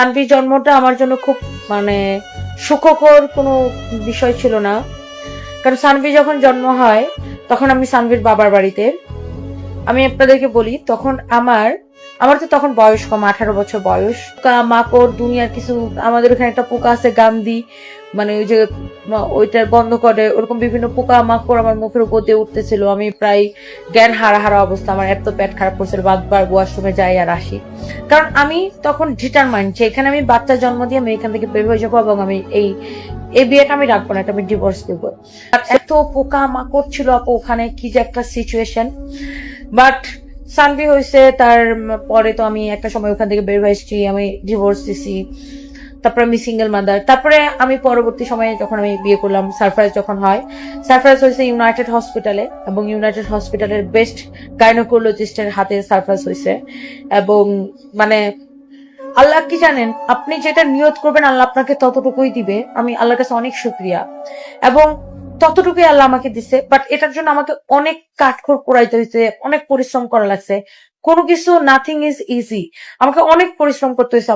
শান্তির জন্মটা আমার জন্য খুব মানে সুখকর কোনো বিষয় ছিল না। কারণ সানভি যখন জন্ম হয়, তখন আমি সানভির বাবার বাড়িতে। আমি আপনাদেরকে বলি, তখন আমার আমার তো তখন বয়স কম, আঠারো বছর বয়স। মাকড় দুনিয়ার কিছু, আমাদের ওখানে একটা পোকা আছে, গান্ধি। মানে ওই যে, মা- ওইটা বন্ধ করে, ওরকম বিভিন্ন পোকা মাকড় আমার মুখের উপর দিয়ে উঠতেছিল। আমি প্রায় জ্ঞান হারা হারা অবস্থা, আমার এত পেট খারাপ করছিল বারবার ওয়াশরুমে যাই আর আসি। কারণ আমি তখন ডিটারমাইন্ড যে এখানে আমি বাচ্চা জন্ম দিয়ে আমি এখান থেকে বের হয়ে যাব এবং আমি এই এই বিয়েটা আমি রাখব না আমি ডিভোর্স দেবো। এত পোকা মাকড় ছিল আপু ওখানে, কি যে একটা সিচুয়েশন বাট সানভি হয়েছে, তার পরে তো আমি একটা সময় ওখান থেকে বের হয়ে এসেছি, আমি ডিভোর্স দিছি। তারপরে আমি সিঙ্গেল মাদার তারপরে আমি পরবর্তী সময়ে যখন আমি বিয়ে করলাম সারপ্রাইজ যখন হয় সারপ্রাইজ হয়েছে ইউনাইটেড হসপিটালে এবং ইউনাইটেড হসপিটালের বেস্ট গাইনোকোলজিস্টের হাতে সারপ্রাইজ হয়েছে এবং মানে আল্লাহ কি জানেন, আপনি যেটা নিয়ত করবেন আল্লাহ আপনাকে ততটুকুই দিবে। আমি আল্লাহর কাছে অনেক শুক্রিয়া। এবং ততটুকুই আল্লাহ আমাকে দিছে বাট এটার জন্য আমাকে অনেক কাঠখড় পোড়াইতে হয়েছে অনেক পরিশ্রম করা লাগছে। কোনো কিছু নাথিং ইজ ইজি আমাকে অনেক পরিশ্রম করতে হয়েছে